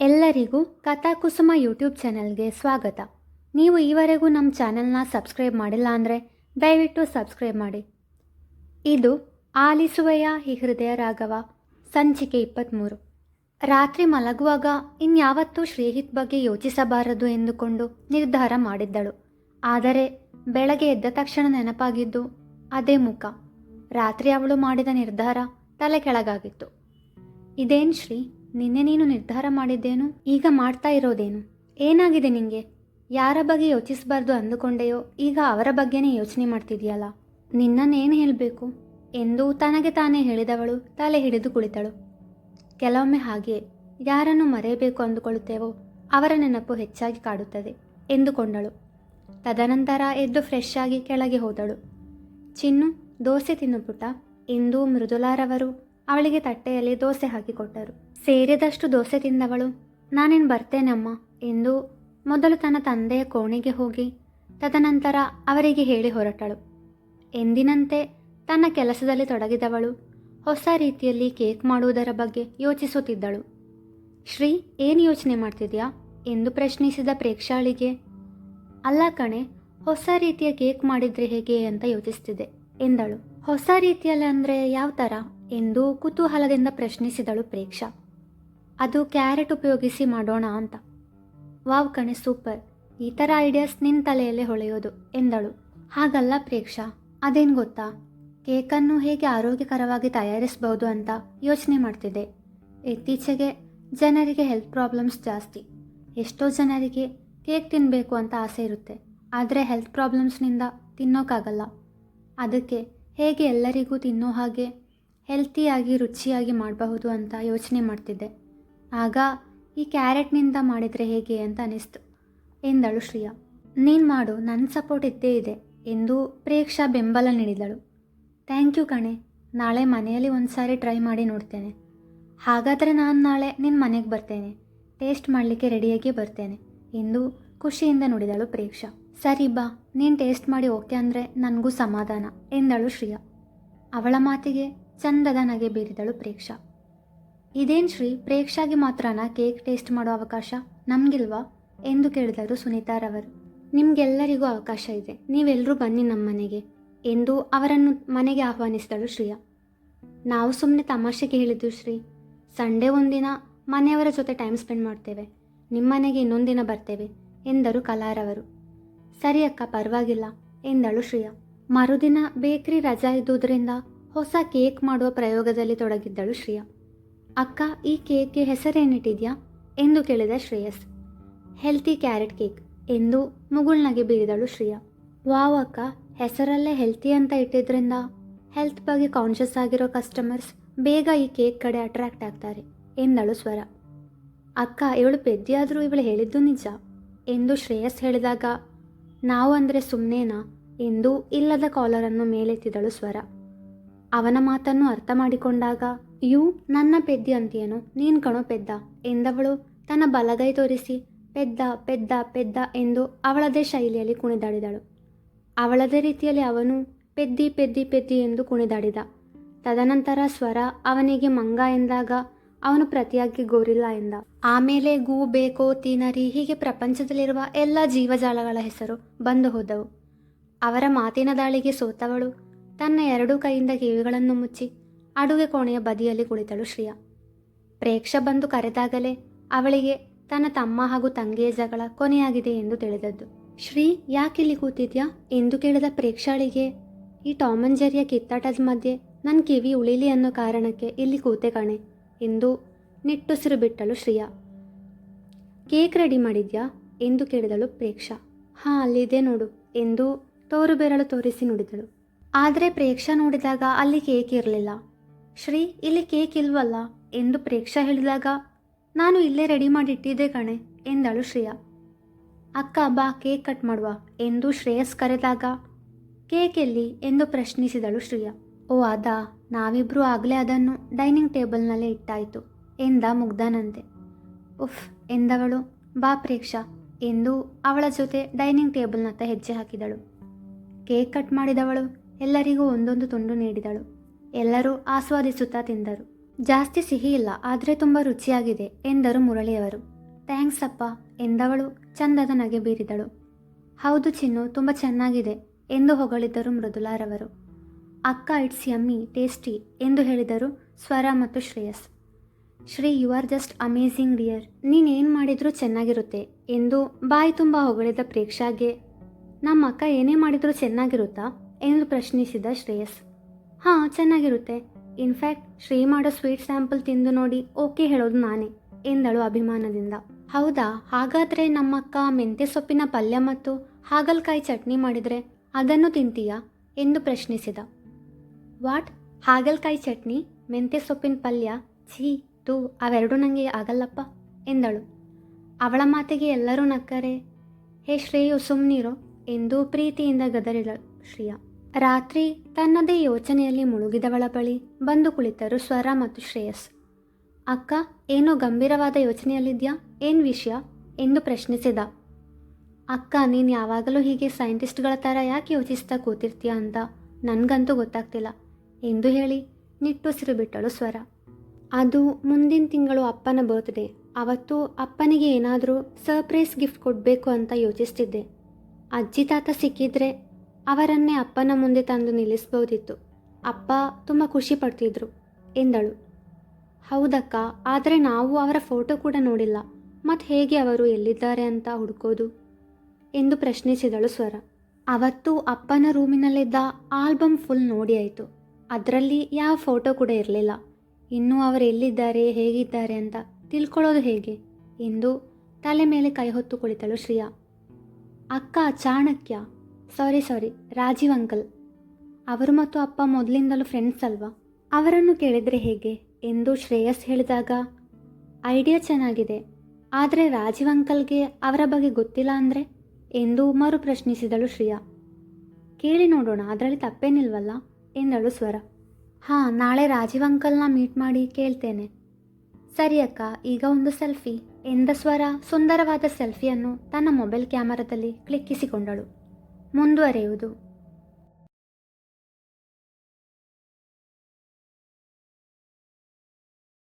ಎಲ್ಲರಿಗೂ ಕಥಾಕುಸುಮ ಯೂಟ್ಯೂಬ್ ಚಾನಲ್ಗೆ ಸ್ವಾಗತ. ನೀವು ಈವರೆಗೂ ನಮ್ಮ ಚಾನಲ್ನ ಸಬ್ಸ್ಕ್ರೈಬ್ ಮಾಡಿಲ್ಲ ಅಂದರೆ ದಯವಿಟ್ಟು ಸಬ್ಸ್ಕ್ರೈಬ್ ಮಾಡಿ. ಇದು ಆಲಿಸುವೆಯ ಈ ಹೃದಯ ರಾಘವ, ಸಂಚಿಕೆ ಇಪ್ಪತ್ತ್ಮೂರು ರಾತ್ರಿ ಮಲಗುವಾಗ ಇನ್ಯಾವತ್ತೂ ಶ್ರೀಹಿತ್ ಬಗ್ಗೆ ಯೋಚಿಸಬಾರದು ಎಂದುಕೊಂಡು ನಿರ್ಧಾರ ಮಾಡಿದ್ದಳು. ಆದರೆ ಬೆಳಗ್ಗೆ ಎದ್ದ ತಕ್ಷಣ ನೆನಪಾಗಿದ್ದು ಅದೇ ಮುಖ. ರಾತ್ರಿ ಅವಳು ಮಾಡಿದ ನಿರ್ಧಾರ ತಲೆ ಕೆಳಗಾಗಿತ್ತು. ಇದೇನು ಶ್ರೀ? ನಿನ್ನೆ ನೀನು ನಿರ್ಧಾರ ಮಾಡಿದ್ದೇನು? ಈಗ ಮಾಡ್ತಾ ಇರೋದೇನು? ಏನಾಗಿದೆ ನಿಂಗೆ? ಯಾರ ಬಗ್ಗೆ ಯೋಚಿಸಬಾರ್ದು ಅಂದುಕೊಂಡೆಯೋ ಈಗ ಅವರ ಬಗ್ಗೆನೇ ಯೋಚನೆ ಮಾಡ್ತಿದೆಯಲ್ಲ? ನಿನ್ನನ್ನೇನು ಹೇಳಬೇಕು? ಎಂದು ತನಗೆ ತಾನೇ ಹೇಳಿದವಳು, ತಲೆ ಹಿಡಿದು ಕುಳಿತಳು. ಕೆಲವೊಮ್ಮೆ ಹಾಗೆಯೇ, ಯಾರನ್ನು ಮರೆಯಬೇಕು ಅಂದುಕೊಳ್ಳುತ್ತೇವೋ ಅವರ ನೆನಪು ಹೆಚ್ಚಾಗಿ ಕಾಡುತ್ತದೆ, ಎಂದುಕೊಂಡಳು. ತದನಂತರ ಎದ್ದು ಫ್ರೆಶ್ ಆಗಿ ಕೆಳಗೆ ಹೋದಳು. ಚಿನ್ನು, ದೋಸೆ ತಿನ್ನು ಪುಟ ಎಂದು ಮೃದುಲಾರವರು ಅವಳಿಗೆ ತಟ್ಟೆಯಲ್ಲಿ ದೋಸೆ ಹಾಕಿಕೊಟ್ಟರು ಸೇರಿದಷ್ಟು ದೋಸೆ ತಿಂದವಳು, ನಾನೇನು ಬರ್ತೇನಮ್ಮ ಎಂದು ಮೊದಲು ತನ್ನ ತಂದೆಯ ಕೋಣೆಗೆ ಹೋಗಿ ತದನಂತರ ಅವರಿಗೆ ಹೇಳಿ ಹೊರಟಳು. ಎಂದಿನಂತೆ ತನ್ನ ಕೆಲಸದಲ್ಲಿ ತೊಡಗಿದವಳು, ಹೊಸ ರೀತಿಯಲ್ಲಿ ಕೇಕ್ ಮಾಡುವುದರ ಬಗ್ಗೆ ಯೋಚಿಸುತ್ತಿದ್ದಳು. ಶ್ರೀ, ಏನು ಯೋಚನೆ ಮಾಡ್ತಿದ್ಯಾ? ಎಂದು ಪ್ರಶ್ನಿಸಿದ ಪ್ರೇಕ್ಷಾಳಿಗೆ, ಅಲ್ಲ ಕಣೆ, ಹೊಸ ರೀತಿಯ ಕೇಕ್ ಮಾಡಿದ್ರೆ ಹೇಗೆ ಅಂತ ಯೋಚಿಸ್ತಿದೆ ಎಂದಳು. ಹೊಸ ರೀತಿಯಲ್ಲಿ ಅಂದರೆ ಯಾವ ಥರ ಎಂದು ಕುತೂಹಲದಿಂದ ಪ್ರಶ್ನಿಸಿದಳು ಪ್ರೇಕ್ಷಾ. ಅದು ಕ್ಯಾರೆಟ್ ಉಪಯೋಗಿಸಿ ಮಾಡೋಣ ಅಂತ. ವಾವ್ ಕಣೆ, ಸೂಪರ್. ಈ ಥರ ಐಡಿಯಾಸ್ ನಿನ್ನ ತಲೆಯಲ್ಲೇ ಹೊಳೆಯೋದು, ಎಂದಳು. ಹಾಗಲ್ಲ ಪ್ರೇಕ್ಷಾ, ಅದೇನು ಗೊತ್ತಾ? ಕೇಕನ್ನು ಹೇಗೆ ಆರೋಗ್ಯಕರವಾಗಿ ತಯಾರಿಸಬಹುದು ಅಂತ ಯೋಚನೆ ಮಾಡ್ತಿದ್ದೆ. ಇತ್ತೀಚೆಗೆ ಜನರಿಗೆ ಹೆಲ್ತ್ ಪ್ರಾಬ್ಲಮ್ಸ್ ಜಾಸ್ತಿ. ಎಷ್ಟೋ ಜನರಿಗೆ ಕೇಕ್ ತಿನ್ನಬೇಕು ಅಂತ ಆಸೆ ಇರುತ್ತೆ. ಆದರೆ ಹೆಲ್ತ್ ಪ್ರಾಬ್ಲಮ್ಸ್ನಿಂದ ತಿನ್ನೋಕ್ಕಾಗಲ್ಲ ಅದಕ್ಕೆ ಹೇಗೆ ಎಲ್ಲರಿಗೂ ತಿನ್ನೋ ಹಾಗೆ ಹೆಲ್ತಿಯಾಗಿ, ರುಚಿಯಾಗಿ ಮಾಡಬಹುದು ಅಂತ ಯೋಚನೆ ಮಾಡ್ತಿದ್ದೆ. ಆಗ, ಈ ಕ್ಯಾರೆಟ್ನಿಂದ ಮಾಡಿದರೆ ಹೇಗೆ ಅಂತ ಅನಿಸ್ತು ಎಂದಳು ಶ್ರಿಯಾ. ನೀನು ಮಾಡು ನನ್ನ ಸಪೋರ್ಟ್ ಇದ್ದೇ ಇದೆ ಎಂದು ಪ್ರೇಕ್ಷಾ ಬೆಂಬಲ ನೀಡಿದಳು. ಥ್ಯಾಂಕ್ ಯು ಕಣೆ, ನಾಳೆ ಮನೆಯಲ್ಲಿ ಒಂದು ಸಾರಿ ಟ್ರೈ ಮಾಡಿ ನೋಡ್ತೇನೆ. ಹಾಗಾದರೆ ನಾನು ನಾಳೆ ನಿನ್ನ ಮನೆಗೆ ಬರ್ತೇನೆ ಟೇಸ್ಟ್ ಮಾಡಲಿಕ್ಕೆ ರೆಡಿಯಾಗಿ ಬರ್ತೇನೆ ಎಂದು ಖುಷಿಯಿಂದ ನುಡಿದಳು ಪ್ರೇಕ್ಷಾ. ಸರಿ ಬಾ, ನೀನು ಟೇಸ್ಟ್ ಮಾಡಿ ಓಕೆ ಅಂದರೆ ನನಗೂ ಸಮಾಧಾನ ಎಂದಳು ಶ್ರಿಯಾ. ಅವಳ ಮಾತಿಗೆ ಚಂದದ ನಗೆ ಬೀರಿದಳು ಪ್ರೇಕ್ಷಾ. ಇದೇನು ಶ್ರೀ? ಪ್ರೇಕ್ಷಾಗೆ ಮಾತ್ರನ ಕೇಕ್ ಟೇಸ್ಟ್ ಮಾಡೋ ಅವಕಾಶ? ನಮಗಿಲ್ವಾ? ಎಂದು ಕೇಳಿದರು ಸುನೀತಾರವರು ನಿಮಗೆಲ್ಲರಿಗೂ ಅವಕಾಶ ಇದೆ. ನೀವೆಲ್ಲರೂ ಬನ್ನಿ ನಮ್ಮ ಮನೆಗೆ ಎಂದು ಅವರನ್ನು ಮನೆಗೆ ಆಹ್ವಾನಿಸಿದಳು ಶ್ರಿಯಾ. ನಾವು ಸುಮ್ಮನೆ ತಮಾಷೆಗೆ ಹೇಳಿದ್ದು ಶ್ರೀ. ಸಂಡೇ ಒಂದಿನ ಮನೆಯವರ ಜೊತೆ ಟೈಮ್ ಸ್ಪೆಂಡ್ ಮಾಡ್ತೇವೆ. ನಿಮ್ಮ ಮನೆಗೆ ಇನ್ನೊಂದಿನ ಬರ್ತೇವೆ ಎಂದರು ಕಲಾರವರು ಸರಿ ಅಕ್ಕ, ಪರವಾಗಿಲ್ಲ ಎಂದಳು ಶ್ರಿಯಾ. ಮರುದಿನ ಬೇಕ್ರಿ ರಜಾ ಇದ್ದುದರಿಂದ ಹೊಸ ಕೇಕ್ ಮಾಡುವ ಪ್ರಯೋಗದಲ್ಲಿ ತೊಡಗಿದ್ದಳು ಶ್ರಿಯಾ. ಅಕ್ಕ, ಈ ಕೇಕ್ಗೆ ಹೆಸರೇನಿಟ್ಟಿದ್ಯಾ? ಎಂದು ಕೇಳಿದ ಶ್ರೇಯಸ್. ಹೆಲ್ತಿ ಕ್ಯಾರೆಟ್ ಕೇಕ್ ಎಂದು ಮುಗುಳ್ನಗೆ ಬೀರಿದಳು ಶ್ರೇಯಾ. ವಾವ್ ಅಕ್ಕ, ಹೆಸರಲ್ಲೇ ಹೆಲ್ತಿ ಅಂತ ಇಟ್ಟಿದ್ರಿಂದ ಹೆಲ್ತ್ ಬಗ್ಗೆ ಕಾನ್ಷಿಯಸ್ ಆಗಿರೋ ಕಸ್ಟಮರ್ಸ್ ಬೇಗ ಈ ಕೇಕ್ ಕಡೆ ಅಟ್ರಾಕ್ಟ್ ಆಗ್ತಾರೆ, ಎಂದಳು ಸ್ವರ. ಅಕ್ಕ, ಇವಳು ಪೆದ್ದಿಯಾದರೂ ಇವಳು ಹೇಳಿದ್ದು ನಿಜ, ಎಂದು ಶ್ರೇಯಸ್ ಹೇಳಿದಾಗ, ನಾವು ಅಂದರೆ ಸುಮ್ಮನೇನಾ ಎಂದು ಇಲ್ಲದ ಕಾಲರನ್ನು ಮೇಲೆತ್ತಿದಳು ಸ್ವರ. ಅವನ ಮಾತನ್ನು ಅರ್ಥ ಮಾಡಿಕೊಂಡಾಗ, ಯು ನನ್ನ ಪೆದ್ದಿ ಅಂತೇನು ನೀನು ಕಣೋ ಪೆದ್ದ. ಎಂದವಳು ತನ್ನ ಬಲಗೈ ತೋರಿಸಿ, ಪೆದ್ದ ಪೆದ್ದ ಪೆದ್ದ ಎಂದು ಅವಳದೇ ಶೈಲಿಯಲ್ಲಿ ಕುಣಿದಾಡಿದಳು. ಅವಳದೇ ರೀತಿಯಲ್ಲಿ ಅವನು ಪೆದ್ದಿ ಪೆದ್ದಿ ಪೆದ್ದಿ ಎಂದು ಕುಣಿದಾಡಿದ. ತದನಂತರ ಸ್ವರ ಅವನಿಗೆ ಮಂಗ ಎಂದಾಗ ಅವನು ಪ್ರತಿಯಾಗಿ ಗೋರಿಲ್ಲ ಎಂದ. ಆಮೇಲೆ ಗೂ ಬೇಕೋ ತೀನರಿ ಹೀಗೆ ಪ್ರಪಂಚದಲ್ಲಿರುವ ಎಲ್ಲ ಜೀವಜಾಲಗಳ ಹೆಸರು ಬಂದು ಹೋದವು. ಅವರ ಮಾತಿನ ದಾಳಿಗೆ ಸೋತವಳು ತನ್ನ ಎರಡೂ ಕೈಯಿಂದ ಕಿವಿಗಳನ್ನು ಮುಚ್ಚಿ ಅಡುಗೆ ಕೋಣೆಯ ಬದಿಯಲ್ಲಿ ಕುಳಿತಳು ಶ್ರಿಯಾ. ಪ್ರೇಕ್ಷ ಬಂದು ಕರೆದಾಗಲೇ ಅವಳಿಗೆ ತನ್ನ ತಮ್ಮ ಹಾಗೂ ತಂಗಿಯ ಜಗಳ ಕೊನೆಯಾಗಿದೆ ಎಂದು ತಿಳಿದದ್ದು. ಶ್ರೀ, ಯಾಕಿಲ್ಲಿ ಕೂತಿದ್ಯಾ? ಎಂದು ಕೇಳಿದ ಪ್ರೇಕ್ಷಾಳಿಗೆ, ಈ ಟಾಮಂಜರಿಯ ಕಿತ್ತಾಟದ ಮಧ್ಯೆ ನನ್ನ ಕಿವಿ ಉಳಿಲಿ ಅನ್ನೋ ಕಾರಣಕ್ಕೆ ಇಲ್ಲಿ ಕೂತೆ ಕಣೆ ಎಂದು ನಿಟ್ಟುಸಿರು ಬಿಟ್ಟಳು ಶ್ರಿಯಾ. ಕೇಕ್ ರೆಡಿ ಮಾಡಿದ್ಯಾ? ಎಂದು ಕೇಳಿದಳು ಪ್ರೇಕ್ಷಾ. ಹಾಂ, ಅಲ್ಲಿದೆ ನೋಡು ಎಂದು ತೋರು ಬೆರಳು ತೋರಿಸಿ ನುಡಿದಳು. ಆದರೆ ಪ್ರೇಕ್ಷಾ ನೋಡಿದಾಗ ಅಲ್ಲಿ ಕೇಕ್ ಇರಲಿಲ್ಲ. ಶ್ರೀ, ಇಲ್ಲಿ ಕೇಕ್ ಇಲ್ವಲ್ಲ? ಎಂದು ಪ್ರೇಕ್ಷಾ ಹೇಳಿದಾಗ, ನಾನು ಇಲ್ಲೇ ರೆಡಿ ಮಾಡಿ ಇಟ್ಟಿದ್ದೆ ಕಣೆ, ಎಂದಳು ಶ್ರೇಯಾ. ಅಕ್ಕ, ಬಾ, ಕೇಕ್ ಕಟ್ ಮಾಡುವ, ಎಂದು ಶ್ರೇಯಸ್ ಕರೆದಾಗ, ಕೇಕ್ ಎಲ್ಲಿ? ಎಂದು ಪ್ರಶ್ನಿಸಿದಳು ಶ್ರೇಯಾ. ಓ, ಅದಾ ನಾವಿಬ್ಬರೂ ಆಗಲೇ ಅದನ್ನು ಡೈನಿಂಗ್ ಟೇಬಲ್ನಲ್ಲೇ ಇಟ್ಟಾಯಿತು, ಎಂದ ಮುಗ್ಧನಂತೆ. ಉಫ್, ಎಂದವಳು, ಬಾ ಪ್ರೇಕ್ಷಾ, ಎಂದು ಅವಳ ಜೊತೆ ಡೈನಿಂಗ್ ಟೇಬಲ್ನತ್ತ ಹೆಜ್ಜೆ ಹಾಕಿದಳು. ಕೇಕ್ ಕಟ್ ಮಾಡಿದವಳು ಎಲ್ಲರಿಗೂ ಒಂದೊಂದು ತುಂಡು ನೀಡಿದಳು. ಎಲ್ಲರೂ ಆಸ್ವಾದಿಸುತ್ತಾ ತಿಂದರು. ಜಾಸ್ತಿ ಸಿಹಿ ಇಲ್ಲ, ಆದರೆ ತುಂಬ ರುಚಿಯಾಗಿದೆ ಎಂದರು ಮುರಳಿಯವರು. ಥ್ಯಾಂಕ್ಸ್ ಅಪ್ಪ, ಎಂದವಳು ಚಂದದ ನಗೆ ಬೀರಿದಳು. ಹೌದು ಚಿನ್ನು, ತುಂಬ ಚೆನ್ನಾಗಿದೆ, ಎಂದು ಹೊಗಳಿದ್ದರು ಮೃದುಲಾರವರು. ಅಕ್ಕ, ಇಟ್ಸ್ ಯಮ್ಮಿ, ಟೇಸ್ಟಿ, ಎಂದು ಹೇಳಿದರು ಸ್ವರ ಮತ್ತು Shreyas. Shri, you are just amazing dear ನೀನೇನು ಮಾಡಿದರೂ ಚೆನ್ನಾಗಿರುತ್ತೆ, ಎಂದು ಬಾಯಿ ತುಂಬ ಹೊಗಳಿದ ಪ್ರೇಕ್ಷಾಗೆ, ನಮ್ಮ ಅಕ್ಕ ಏನೇ ಮಾಡಿದರೂ ಚೆನ್ನಾಗಿರುತ್ತಾ? ಎಂದು ಪ್ರಶ್ನಿಸಿದ ಶ್ರೇಯಸ್. ಹಾಂ, ಚೆನ್ನಾಗಿರುತ್ತೆ. ಇನ್ಫ್ಯಾಕ್ಟ್ ಶ್ರೀ ಮಾಡೋ ಸ್ವೀಟ್ ಸ್ಯಾಂಪಲ್ ತಿಂದು ನೋಡಿ ಓಕೆ ಹೇಳೋದು ನಾನೇ, ಎಂದಳು ಅಭಿಮಾನದಿಂದ. ಹೌದಾ, ಹಾಗಾದರೆ ನಮ್ಮಕ್ಕ ಮೆಂತ್ಯ ಸೊಪ್ಪಿನ ಪಲ್ಯ ಮತ್ತು ಹಾಗಲಕಾಯಿ ಚಟ್ನಿ ಮಾಡಿದರೆ ಅದನ್ನು ತಿಂತೀಯಾ, ಎಂದು ಪ್ರಶ್ನಿಸಿದ. ವಾಟ್ ಹಾಗಲಕಾಯಿ ಚಟ್ನಿ, ಮೆಂತ್ಯ ಸೊಪ್ಪಿನ ಪಲ್ಯ? ಛೀ ತೂ ಅವೆರಡೂ ನನಗೆ ಆಗಲ್ಲಪ್ಪ, ಎಂದಳು. ಅವಳ ಮಾತಿಗೆ ಎಲ್ಲರೂ ನಕ್ಕರೆ. ಹೇ ಶ್ರೇಯು ಸುಮ್ಮನಿರೋ ಎಂದು ಪ್ರೀತಿಯಿಂದ ಗದರಿದ ಶ್ರೇಯ. ರಾತ್ರಿ ತನ್ನದೇ ಯೋಚನೆಯಲ್ಲಿ ಮುಳುಗಿದವಳ ಬಳಿ ಬಂದು ಕುಳಿತರು ಸ್ವರ ಮತ್ತು ಶ್ರೇಯಸ್. ಅಕ್ಕ, ಏನೋ ಗಂಭೀರವಾದ ಯೋಚನೆಯಲ್ಲಿದ್ಯಾ? ಏನು ವಿಷಯ? ಎಂದು ಪ್ರಶ್ನಿಸಿದ. ಅಕ್ಕ, ನೀನು ಯಾವಾಗಲೂ ಹೀಗೆ ಸೈಂಟಿಸ್ಟ್ಗಳ ಥರ ಯಾಕೆ ಯೋಚಿಸ್ತಾ ಕೂತಿರ್ತೀಯ ಅಂತ ನನಗಂತೂ ಗೊತ್ತಾಗ್ತಿಲ್ಲ, ಎಂದು ಹೇಳಿ ನಿಟ್ಟುಸಿರು ಬಿಟ್ಟಳು ಸ್ವರ. ಅದು ಮುಂದಿನ ತಿಂಗಳು ಅಪ್ಪನ ಬರ್ತ್ಡೇ ಅವತ್ತು ಅಪ್ಪನಿಗೆ ಏನಾದರೂ ಸರ್ಪ್ರೈಸ್ ಗಿಫ್ಟ್ ಕೊಡಬೇಕು ಅಂತ ಯೋಚಿಸ್ತಿದ್ದೆ. ಅಜ್ಜಿ ತಾತ ಸಿಕ್ಕಿದ್ರೆ ಅವರನ್ನೇ ಅಪ್ಪನ ಮುಂದೆ ತಂದು ನಿಲ್ಲಿಸ್ಬೋದಿತ್ತು. ಅಪ್ಪ ತುಂಬ ಖುಷಿ ಪಡ್ತಿದ್ರು, ಎಂದಳು. ಹೌದಕ್ಕ, ಆದರೆ ನಾವು ಅವರ ಫೋಟೋ ಕೂಡ ನೋಡಿಲ್ಲ. ಮತ್ತು ಹೇಗೆ ಅವರು ಎಲ್ಲಿದ್ದಾರೆ ಅಂತ ಹುಡುಕೋದು? ಎಂದು ಪ್ರಶ್ನಿಸಿದಳು ಸ್ವರ. ಅವತ್ತು ಅಪ್ಪನ ರೂಮಿನಲ್ಲಿದ್ದ ಆಲ್ಬಮ್ ಫುಲ್ ನೋಡಿ ಆಯಿತು. ಅದರಲ್ಲಿ ಯಾವ ಫೋಟೋ ಕೂಡ ಇರಲಿಲ್ಲ. ಇನ್ನೂ ಅವರು ಎಲ್ಲಿದ್ದಾರೆ, ಹೇಗಿದ್ದಾರೆ ಅಂತ ತಿಳ್ಕೊಳ್ಳೋದು ಹೇಗೆ? ಎಂದು ತಲೆ ಮೇಲೆ ಕೈ ಹೊತ್ತು ಕುಳಿತಳು ಶ್ರೀಯಾ. ಅಕ್ಕ, Chanakya sorry sorry Rajiv uncle ಅವರು ಮತ್ತು ಅಪ್ಪ ಮೊದಲಿಂದಲೂ ಫ್ರೆಂಡ್ಸ್ ಅಲ್ವಾ? ಅವರನ್ನು ಕೇಳಿದರೆ ಹೇಗೆ? ಎಂದು ಶ್ರೇಯಸ್ ಹೇಳಿದಾಗ ಐಡಿಯಾ ಚೆನ್ನಾಗಿದೆ. ಆದರೆ ರಾಜೀವ್ ಅಂಕಲ್ಗೆ ಅವರ ಬಗ್ಗೆ ಗೊತ್ತಿಲ್ಲ ಅಂದರೆ? ಎಂದು ಮರು ಪ್ರಶ್ನಿಸಿದಳು ಶ್ರೇಯಾ. ಕೇಳಿ ನೋಡೋಣ, ಅದರಲ್ಲಿ ತಪ್ಪೇನಿಲ್ವಲ್ಲ? ಎಂದಳು ಸ್ವರ. ಹಾಂ, ನಾಳೆ ರಾಜೀವ್ ಅಂಕಲ್ನ ಮೀಟ್ ಮಾಡಿ ಕೇಳ್ತೇನೆ. ಸರಿ ಅಕ್ಕ, ಈಗ ಒಂದು ಸೆಲ್ಫಿ ಎಂದ ಸ್ವರ ಸುಂದರವಾದ ಸೆಲ್ಫಿಯನ್ನು ತನ್ನ ಮೊಬೈಲ್ ಕ್ಯಾಮರಾದಲ್ಲಿ ಕ್ಲಿಕ್ಕಿಸಿಕೊಂಡಳು. ಮುಂದುವರೆಯುವುದು.